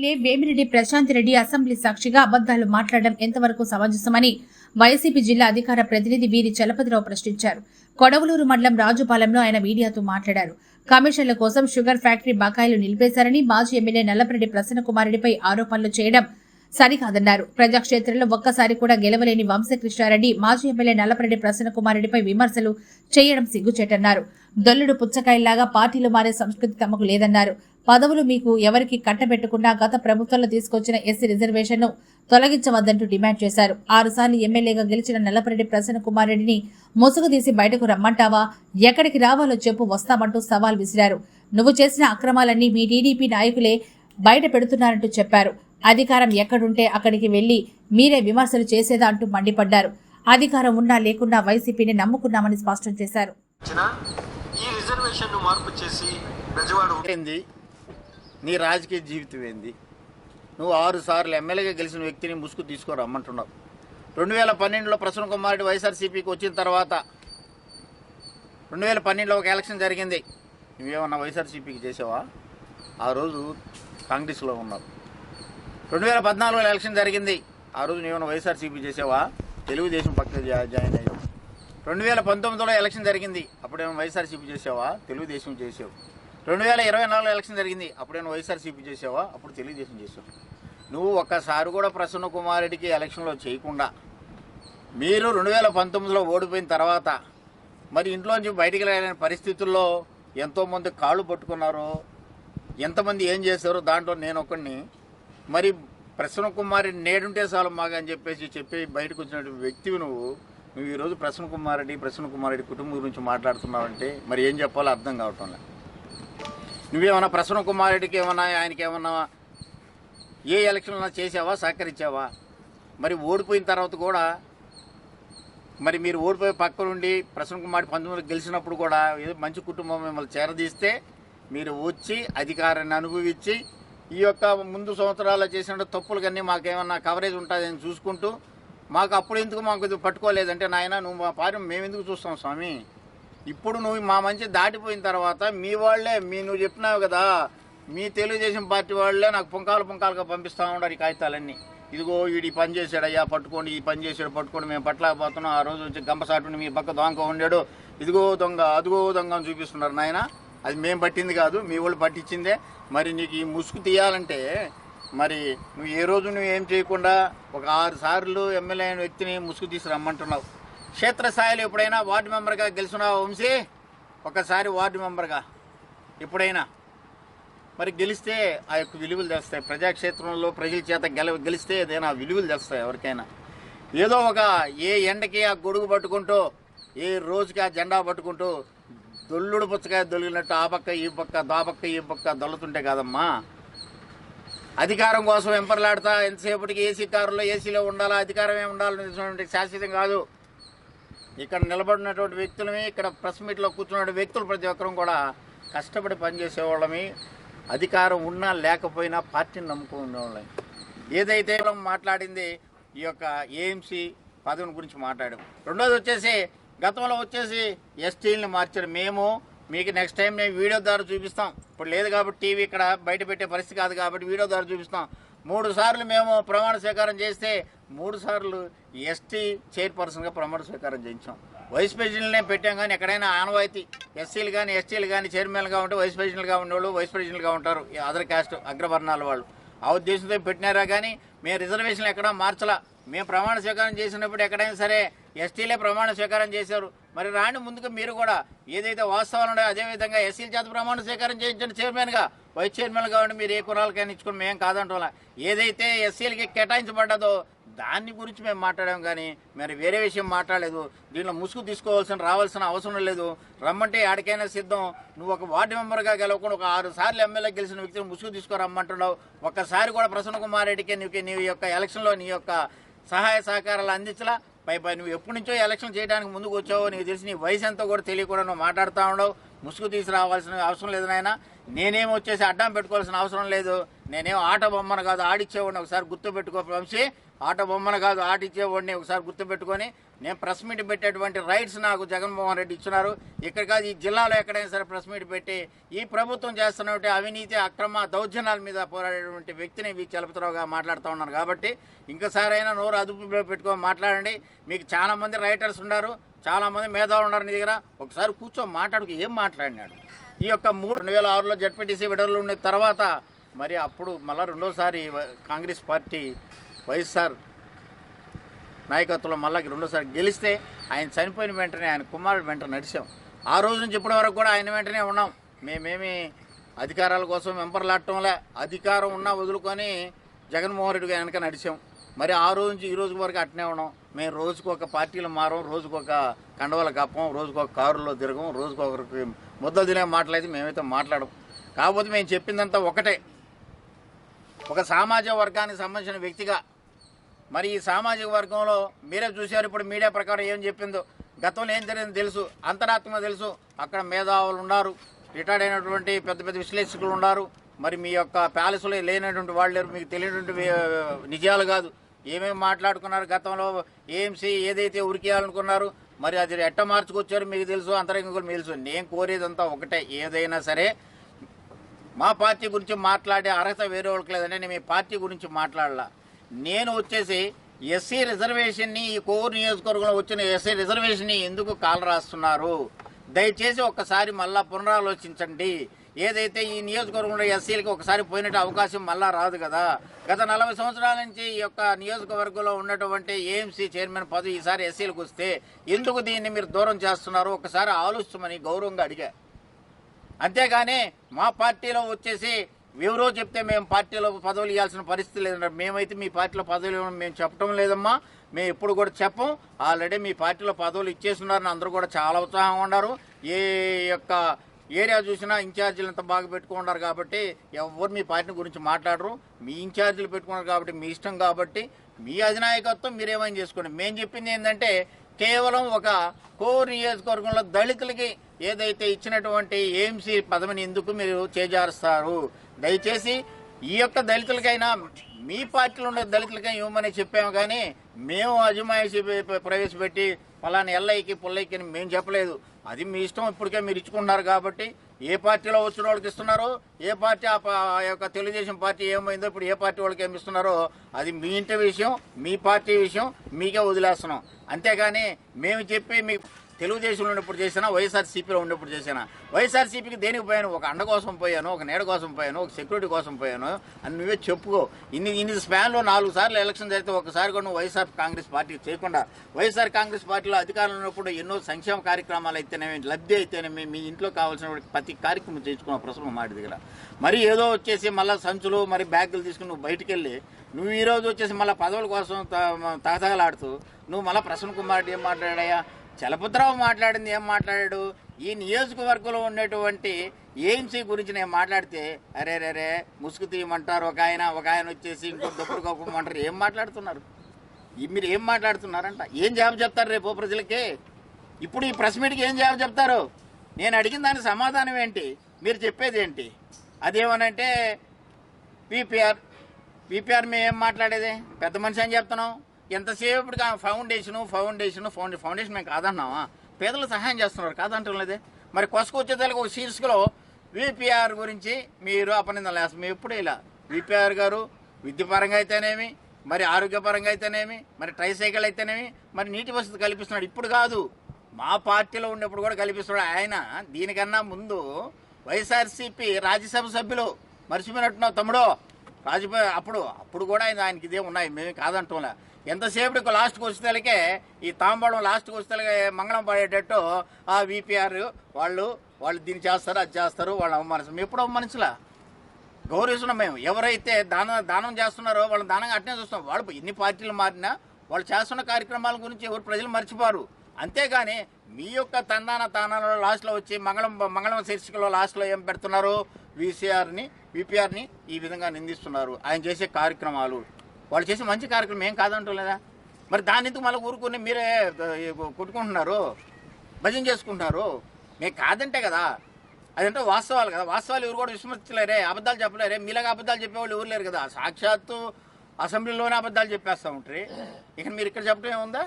MLA Vemireddy Prashant Reddy assembly సాక్షిగా అబద్దాలు మాట్లాడడం ఎంతవరకు సమంజసమని వైసీపీ జిల్లా అధికార ప్రతినిధి వీరి చలపతిరావు ప్రశ్నించారు. కొడవలూరు మండలం రాజుపాలెంలో ఆయన మీడియాతో మాట్లాడారు. కమిషన్ల కోసం షుగర్ ఫ్యాక్టరీ బకాయిలు నిలిపేశారని మాజీ ఎమ్మెల్యే నల్లపరెడ్డి ప్రసన్నకుమారుడిపై ఆరోపణలు చేయడం సరికాదన్నారు. ప్రజాక్షేత్రంలో ఒక్కసారి కూడా గెలవలేని వంశకృష్ణారెడ్డి మాజీ ఎమ్మెల్యే నల్లపరెడ్డి ప్రసన్నకుమారుడిపై విమర్శలు చేయడం సిగ్గుచేటన్నారు. దొల్లుడు పుచ్చకాయల్లాగా పార్టీలు మారే సంస్కృతి తమకు లేదన్నారు. పదవులు మీకు ఎవరికి కట్టబెట్టకుండా గత ప్రభుత్వంలో తీసుకొచ్చిన ఎస్సీ రిజర్వేషన్ను తొలగించవద్దంటూ డిమాండ్ చేశారు. ఆరుసార్లు ఎమ్మెల్యేగా గెలిచిన నల్లపరెడ్డి ప్రసన్నకుమారెడ్డిని ముసుగు తీసి బయటకు రమ్మంటావా? ఎక్కడికి రావాలో చెప్పు వస్తామంటూ సవాల్ విసిరారు. నువ్వు చేసిన అక్రమాలన్నీ మీ టీడీపీ నాయకులే బయట పెడుతున్నారంటూ చెప్పారు. అధికారం ఎక్కడుంటే అక్కడికి వెళ్ళి మీరే విమర్శలు చేసేదా అంటూ మండిపడ్డారు. అధికారం ఉన్నా లేకున్నా వైసీపీని నమ్ముకున్నామని స్పష్టం చేశారు. ఈ రిజర్వేషన్ మార్పు చేసి నీ రాజకీయ జీవితం ఏంది? నువ్వు ఆరు సార్లు ఎమ్మెల్యేగా గెలిచిన వ్యక్తిని ముసుగు తీసుకురమ్మంటున్నావు రెండు వేల పన్నెండులో ప్రసన్న కుమార్ రెడ్డి వైఎస్ఆర్సీపీకి వచ్చిన తర్వాత రెండు వేల పన్నెండులో ఒక ఎలక్షన్ జరిగింది. నువ్వేమన్నా వైఎస్ఆర్సీపీకి చేసావా? ఆ రోజు కాంగ్రెస్లో ఉన్నావు. రెండు వేల పద్నాలుగులో ఎలక్షన్ జరిగింది. ఆ రోజు నువ్వేమన్నా వైఎస్ఆర్సీపీ చేసావా? తెలుగుదేశం పక్క జాయిన్ అయ్యావు. రెండు వేల పంతొమ్మిదిలో ఎలక్షన్ జరిగింది. అప్పుడేమో వైఎస్ఆర్సీపీ చేసావా? తెలుగుదేశం చేసావు. రెండు వేల ఇరవై నాలుగు ఎలక్షన్ జరిగింది. అప్పుడేమో వైఎస్ఆర్సీపీ చేసావా అప్పుడు తెలుగుదేశం చేసావు నువ్వు ఒక్కసారి కూడా ప్రసన్న కుమార్ రెడ్డికి ఎలక్షన్లో చేయకుండా మీరు రెండు వేల పంతొమ్మిదిలో ఓడిపోయిన తర్వాత మరి ఇంట్లోంచి బయటికి రాలేని పరిస్థితుల్లో ఎంతోమంది కాళ్ళు పట్టుకున్నారు. ఎంతమంది ఏం చేశారో దాంట్లో నేను ఒకడిని మరి ప్రసన్న కుమార్ రెడ్డి నేడుంటే చాలు మాకు అని చెప్పేసి చెప్పి బయటకు వచ్చినటువంటి వ్యక్తివి నువ్వు. నువ్వు ఈరోజు ప్రసన్న కుమార్ రెడ్డి ప్రసన్న కుమార్ రెడ్డి కుటుంబం గురించి మాట్లాడుతున్నావంటే మరి ఏం చెప్పాలో అర్థం కావటం లేదు. నువ్వేమన్నా ప్రసన్న కుమార్ రెడ్డికి ఏమన్నా ఆయనకి ఏమన్నా ఏ ఎలక్షన్లో చేసావా సహకరించావా? మరి ఓడిపోయిన తర్వాత కూడా మరి మీరు ఓడిపోయి పక్క నుండి ప్రసన్న కుమార్ పంతొమ్మిది గెలిచినప్పుడు కూడా ఏదో మంచి కుటుంబం మిమ్మల్ని చేరదీస్తే మీరు వచ్చి అధికారాన్ని అనుభవించి ఈ యొక్క ముందు సంవత్సరాల్లో చేసిన తప్పులకన్నీ మాకేమన్నా కవరేజ్ ఉంటుందని చూసుకుంటూ మాకు అప్పుడు ఎందుకు మాకు ఇది పట్టుకోలేదంటే నాయన నువ్వు మా పార్యం మేము ఎందుకు చూస్తాం స్వామి? ఇప్పుడు నువ్వు మా మంచి దాటిపోయిన తర్వాత మీ వాళ్ళే మీ నువ్వు చెప్పినావు కదా మీ తెలుగుదేశం పార్టీ వాళ్ళే నాకు పుంకాలు పుంకాలుగా పంపిస్తా ఉన్నారు ఈ కాగితాలన్నీ. ఇదిగో వీడి పని చేశాడయ్యా పట్టుకోండి ఈ పని చేశాడు పట్టుకోండి మేము పట్టలేకపోతున్నాం. ఆ రోజు వచ్చి గంపసాటుని మీ పక్క దొంగ ఉండాడు. ఇదిగో దొంగ అదిగో దొంగ అని చూపిస్తున్నారు నాయన. అది మేము పట్టింది కాదు మీ వాళ్ళు పట్టించిందే. మరి నీకు ఈ ముసుగు తీయాలంటే మరి నువ్వు ఏ రోజు నువ్వు ఏం చేయకుండా ఒక ఆరు సార్లు ఎమ్మెల్యే అయిన వ్యక్తిని ముసుగు తీసి రమ్మంటున్నావు. క్షేత్రస్థాయిలో ఎప్పుడైనా వార్డు మెంబర్గా గెలిచినావు వంశీ? ఒకసారి వార్డు మెంబర్గా ఎప్పుడైనా? మరి గెలిస్తే ఆ యొక్క విలువలు తెస్తాయి ప్రజాక్షేత్రంలో ప్రజల చేత గెల గెలిస్తే ఏదైనా విలువలు తెస్తాయి ఎవరికైనా. ఏదో ఒక ఏ ఎండకి ఆ గొడుగు పట్టుకుంటూ ఏ రోజుకి ఆ జెండా పట్టుకుంటూ దొల్లుడు పుచ్చకాయ దొలిగినట్టు ఆ పక్క ఈ పక్క దా పక్క ఈ పక్క దొల్లుతుంటే కాదమ్మా. అధికారం కోసం వెంపర్లాడతా ఎంతసేపటికి ఏసీ కారులో ఏసీలో ఉండాలా? అధికారమే ఉండాలనేటువంటి శాశ్వతం కాదు. ఇక్కడ నిలబడినటువంటి వ్యక్తులమే ఇక్కడ ప్రెస్ మీట్లో కూర్చున్న వ్యక్తులు ప్రతి ఒక్కరం కూడా కష్టపడి పనిచేసేవాళ్ళమి. అధికారం ఉన్నా లేకపోయినా పార్టీని నమ్ముకుని ఉండేవాళ్ళం ఏదైతే మాట్లాడింది ఈ యొక్క ఏఎంసీ పదవిని గురించి మాట్లాడాం. రెండోది వచ్చేసి గతంలో వచ్చేసి ఎస్టీల్ని మార్చారు. మేము మీకు నెక్స్ట్ టైం నేను వీడియో ద్వారా చూపిస్తాం. ఇప్పుడు లేదు కాబట్టి టీవీ ఇక్కడ బయట పెట్టే పరిస్థితి కాదు కాబట్టి వీడియో ద్వారా చూపిస్తాం. మూడు సార్లు మేము ప్రమాణ స్వీకారం చేస్తే మూడు సార్లు ఎస్టీ చైర్పర్సన్గా ప్రమాణ స్వీకారం చేయించాం. వైస్ ప్రెసిడెంట్నే పెట్టాం కానీ ఎక్కడైనా ఆనవాయితీ. ఎస్సీలు కానీ ఎస్టీలు కానీ చైర్మన్గా ఉంటే వైస్ ప్రెసిడెంట్గా ఉండేవాళ్ళు వైస్ ప్రెసిడెంట్గా ఉంటారు ఈ అదర్ కాస్ట్ అగ్రవర్ణాల వాళ్ళు. ఆ ఉద్దేశంతో పెట్టినారా కానీ మేము రిజర్వేషన్లు ఎక్కడా మార్చలా. మేము ప్రమాణ స్వీకారం చేసినప్పుడు ఎక్కడైనా సరే ఎస్టీలే ప్రమాణ స్వీకారం చేశారు. మరి రాని ముందుకు మీరు కూడా ఏదైతే వాస్తవాలు ఉన్నాయో అదే విధంగా ఎస్సీల చేత ప్రమాణ స్వీకారం చేయించండి చైర్మన్గా. వైస్ చైర్మన్గా కాబట్టి మీరు ఏ కురాలకైనా ఇచ్చుకుని మేము కాదంటోలా. ఏదైతే ఎస్సీలకి కేటాయించబడ్డదో దాని గురించి మేము మాట్లాడాం కానీ మరి వేరే విషయం మాట్లాడలేదు. దీనిలో ముసుగు తీసుకోవాల్సిన రావాల్సిన అవసరం లేదు. రమ్మంటే ఆడికైనా సిద్ధం. నువ్వు ఒక వార్డు మెంబర్గా గెలవకుండా ఒక ఆరు సార్లు ఎమ్మెల్యే గెలిచిన వ్యక్తిని ముసుగు తీసుకురమ్మంటున్నావు. ఒక్కసారి కూడా ప్రసన్న కుమార్ రెడ్డికి నీకు నీ యొక్క ఎలక్షన్లో నీ యొక్క సహాయ సహకారాలు అందించలా. పై పై నువ్వు ఎప్పటి నుంచో ఎలక్షన్ చేయడానికి ముందుకు వచ్చావో నీకు తెలిసి నీ వయసు ఎంతో కూడా తెలియకుండా నువ్వు మాట్లాడుతూ ఉండవు. ముసుగు తీసుకురావాల్సిన అవసరం లేదు నాయన. నేనేం వచ్చేసి అడ్డం పెట్టుకోవాల్సిన అవసరం లేదు. నేనేం ఆట బొమ్మను కాదు ఆడిచ్చేవాడిని ఒకసారి గుర్తు పెట్టుకో వంశీ. ఆట బొమ్మను కాదు ఆడిచ్చేవాడిని ఒకసారి ఒకసారి గుర్తుపెట్టుకొని నేను ప్రెస్ మీట్ పెట్టేటువంటి రైట్స్ నాకు జగన్మోహన్ రెడ్డి ఇచ్చినారు. ఇక్కడ కాదు ఈ జిల్లాలో ఎక్కడైనా సరే ప్రెస్ మీట్ పెట్టి ఈ ప్రభుత్వం చేస్తున్నటువంటి అవినీతి అక్రమ దౌర్జన్యాల మీద పోరాడేటువంటి వ్యక్తిని వి చలపతిరావుగా మాట్లాడుతూ ఉన్నాను కాబట్టి ఇంకసారైనా నోరు అదుపులో పెట్టుకొని మాట్లాడండి. మీకు చాలామంది రైటర్స్ ఉన్నారు చాలామంది మేధావులు ఉన్నారు నీ దగ్గర. ఒకసారి కూర్చొని మాట్లాడుకు ఏం మాట్లాడినాడు? ఈ యొక్క మూడు రెండు వేల ఆరులో జడ్పీటీసీ విడుదల ఉన్న తర్వాత మరి అప్పుడు మళ్ళీ రెండోసారి కాంగ్రెస్ పార్టీ వైఎస్ఆర్ నాయకత్వంలో మళ్ళీ రెండోసారి గెలిస్తే ఆయన చనిపోయిన వెంటనే ఆయన కుమారుడు వెంట నడిచాం. ఆ రోజు నుంచి ఇప్పటి వరకు కూడా ఆయన వెంటనే ఉన్నాం. మేమేమి అధికారాల కోసం వెంపర్లాడటంలే. అధికారం ఉన్నా వదులుకొని జగన్మోహన్ రెడ్డి వెనక నడిచాం. మరి ఆ రోజు నుంచి ఈ రోజు వరకు అట్నే ఉన్నాం. మేము రోజుకొక పార్టీలు మారం రోజుకొక ఒక కండవల కప్పం రోజుకొక కారులో తిరగం రోజుకొకరికి ముద్దలు తినే మాటలైతే మేమైతే మాట్లాడము. కాకపోతే మేము చెప్పిందంతా ఒకటే. ఒక సామాజిక వర్గానికి సంబంధించిన వ్యక్తిగా మరి ఈ సామాజిక వర్గంలో మీరే చూశారు ఇప్పుడు మీడియా ప్రకారం ఏం చెప్పిందో. గతంలో ఏం జరిగిందో తెలుసు అంతరాత్మ తెలుసు. అక్కడ మేధావులు ఉన్నారు రిటైర్డ్ అయినటువంటి పెద్ద పెద్ద విశ్లేషకులు ఉన్నారు. మరి మీ యొక్క ప్యాలెస్లో లేనటువంటి వాళ్ళు మీకు తెలియనటువంటి నిజాలు కాదు. ఏమేమి మాట్లాడుకున్నారు గతంలో ఏఎంసీ ఏదైతే ఉరికేయాలనుకున్నారు మరి అది ఎట్ట మార్చుకొచ్చారో మీకు తెలుసు అంతరంగం తెలుసు. నేను కోరేదంతా ఒకటే ఏదైనా సరే మా పార్టీ గురించి మాట్లాడే అర్హత వేరే వాళ్ళకి లేదంటే నేను మీ పార్టీ గురించి మాట్లాడలా. నేను వచ్చేసి ఎస్సీ రిజర్వేషన్ని ఈ కోవూరు నియోజకవర్గంలో వచ్చిన ఎస్సీ రిజర్వేషన్ని ఎందుకు కాలరాస్తున్నారు? దయచేసి ఒక్కసారి మళ్ళా పునరాలోచించండి. ఏదైతే ఈ నియోజకవర్గంలో ఎస్సీలకి ఒకసారి పోయినట్టు అవకాశం మళ్ళా రాదు కదా. గత నలభై సంవత్సరాల నుంచి ఈ యొక్క నియోజకవర్గంలో ఉన్నటువంటి ఏఎంసీ చైర్మన్ పదవి ఈసారి ఎస్సీలకు వస్తే ఎందుకు దీన్ని మీరు దూరం చేస్తున్నారు? ఒకసారి ఆలోచించమని గౌరవంగా అడిగా. అంతేగాని మా పార్టీలో వచ్చేసి ఎవరో చెప్తే మేము పార్టీలో పదవులు ఇవ్వాల్సిన పరిస్థితి లేదన్నారు మేమైతే మీ పార్టీలో పదవులు ఇవ్వడం మేము చెప్పడం లేదమ్మా. మేము ఎప్పుడు కూడా చెప్పం. ఆల్రెడీ మీ పార్టీలో పదవులు ఇచ్చేస్తున్నారని అందరూ కూడా చాలా ఉత్సాహంగా ఉన్నారు. ఏ యొక్క ఏరియా చూసినా ఇన్ఛార్జీలు అంతా బాగా పెట్టుకున్నారు కాబట్టి ఎవరు మీ పార్టీ గురించి మాట్లాడరు. మీ ఇన్ఛార్జీలు పెట్టుకున్నారు కాబట్టి మీ ఇష్టం కాబట్టి మీ అధినాయకత్వం మీరేమైనా చేసుకోండి. మేము చెప్పింది ఏంటంటే కేవలం ఒక కోర్ నియోజకవర్గంలో దళితులకి ఏదైతే ఇచ్చినటువంటి ఏఎంసీ పదవిని ఎందుకు మీరు చేజారుస్తారు? దయచేసి ఈ యొక్క దళితులకైనా మీ పార్టీలో ఉన్న దళితులకైనా ఇవ్వమని చెప్పాము కానీ మేము అజమాయిషి ప్రవేశపెట్టి పలానా ఎల్లయ్యకి పుల్లైకి అని మేము చెప్పలేదు. అది మీ ఇష్టం ఇప్పటికే మీరు ఇచ్చుకుంటున్నారు కాబట్టి ఏ పార్టీలో వచ్చిన వాళ్ళకి ఇస్తున్నారో ఏ పార్టీ ఆ ఆ యొక్క తెలుగుదేశం పార్టీ ఏమైందో ఇప్పుడు ఏ పార్టీ వాళ్ళకి ఏమి ఇస్తున్నారో అది మీ ఇంటి విషయం మీ పార్టీ విషయం మీకే వదిలేస్తున్నాం. అంతేగాని మేము చెప్పి మీ తెలుగుదేశంలో ఉన్నప్పుడు చేసినా వైఎస్ఆర్సీపీలో ఉన్నప్పుడు చేసినా. వైఎస్ఆర్సీపీకి దేనికి పోయాను? ఒక అండ కోసం పోయాను ఒక నీడ కోసం పోయాను ఒక సెక్యూరిటీ కోసం పోయాను అని నువ్వే చెప్పుకో. ఇన్ని ఇన్ని స్పాన్లో నాలుగు సార్లు ఎలక్షన్ జరిగితే ఒకసారి కూడా నువ్వు వైఎస్ఆర్ కాంగ్రెస్ పార్టీకి చేయకుండా వైఎస్ఆర్ కాంగ్రెస్ పార్టీలో అధికారంలో ఉన్నప్పుడు ఎన్నో సంక్షేమ కార్యక్రమాలు అయితేనేమి లబ్ధి అయితేనేమి మీ ఇంట్లో కావాల్సిన ప్రతి కార్యక్రమం చేసుకున్న ప్రశ్న మాట దగ్గర. మరి ఏదో వచ్చేసి మళ్ళీ సంచులు మరి బ్యాగులు తీసుకుని నువ్వు బయటికి వెళ్ళి నువ్వు ఈ రోజు వచ్చేసి మళ్ళీ పదవుల కోసం త- తహతహలాడుతూ నువ్వు మళ్ళీ ప్రసన్న కుమార్ ఏం మాట్లాడాయా చలపతిరావు మాట్లాడింది ఏం మాట్లాడాడు? ఈ నియోజకవర్గంలో ఉండేటువంటి ఏఎంసీ గురించి నేను మాట్లాడితే అరే రే రే ముసుగు తీయమంటారు ఒక ఆయన ఒక ఆయన వచ్చేసి ఇంకో దొప్పుడు కొప్పమంటారు ఏం మాట్లాడుతున్నారు? ఈ మీరు ఏం మాట్లాడుతున్నారంట? ఏం జవాబు చెప్తారు రేపు ప్రజలకి? ఇప్పుడు ఈ ప్రెస్ మీట్కి ఏం జవాబు చెప్తారు? నేను అడిగిన దానికి సమాధానం ఏంటి? మీరు చెప్పేది ఏంటి? అదేమనంటే పీపీఆర్ పీపీఆర్ మేము ఏం మాట్లాడేది? పెద్ద మనిషి అని చెప్తున్నాం. ఎంతసేపటికి ఆ ఫౌండేషన్ ఫౌండేషన్ ఫౌండే ఫౌండేషన్ మేము కాదన్నావా? పేదలు సహాయం చేస్తున్నారు కాదంటం లేదే మరి కొసకొచ్చేదానికి ఒక శీర్షికలో విపిఆర్ గురించి మీరు అపనిందలు వేస్తాం మేము ఎప్పుడు ఇలా విపిఆర్ గారు విద్యపరంగా అయితేనేమి మరి ఆరోగ్యపరంగా అయితేనేమి మరి ట్రైసైకిల్ అయితేనేమి మరి నీటి వసతి కల్పిస్తున్నాడు. ఇప్పుడు కాదు మా పార్టీలో ఉన్నప్పుడు కూడా కల్పిస్తున్నాడు. ఆయన దీనికన్నా ముందు వైఎస్ఆర్సీపీ రాజ్యసభ సభ్యులు. మర్చిపోయినట్టున్నావు తమ్ముడో రాజుపై అప్పుడు అప్పుడు కూడా ఆయన ఆయనకి ఇదే ఉన్నాయి మేము కాదంటంలే. ఎంతసేపటికి లాస్ట్కి వచ్చేతలకే ఈ తాంబడం లాస్ట్కి వచ్చేతలకే మంగళం పడేటట్టు ఆ విపిఆర్ వాళ్ళు వాళ్ళు దీన్ని చేస్తారు అది చేస్తారు వాళ్ళు అవమానిస్తాం ఎప్పుడు అవమానించలా. గౌరవిస్తున్నాం మేము. ఎవరైతే దానం దానం చేస్తున్నారో వాళ్ళని దానంగా అట్నే చూస్తాం వాళ్ళు ఎన్ని పార్టీలు మారినా వాళ్ళు చేస్తున్న కార్యక్రమాల గురించి ఎవరు ప్రజలు మర్చిపోరు. అంతేగాని మీ యొక్క తందాన తానాలలో లాస్ట్లో వచ్చి మంగళం మంగళం శీర్షికలో లాస్ట్లో ఏం పెడుతున్నారు? వీసీఆర్ని విపిఆర్ని ఈ విధంగా నిందిస్తున్నారు. ఆయన చేసే కార్యక్రమాలు. వాళ్ళు చేసే మంచి కార్యక్రమం ఏం కాదంటలేదా మరి దాని ఎందుకు మళ్ళీ ఊరుకుని మీరే కొట్టుకుంటున్నారు? భజన చేసుకుంటున్నారు? మీకు కాదంటే కదా. అదంటే వాస్తవాలు కదా. వాస్తవాలు ఎవరు కూడా విస్మరించలేరే. అబద్ధాలు చెప్పలేరే. మీలాగా అబద్ధాలు చెప్పేవాళ్ళు ఎవరు లేరు కదా. సాక్షాత్తు అసెంబ్లీలోనే అబద్ధాలు చెప్పేస్తూ ఉంటారు. ఇక మీరు ఇక్కడ చెప్పడం ఏముందా?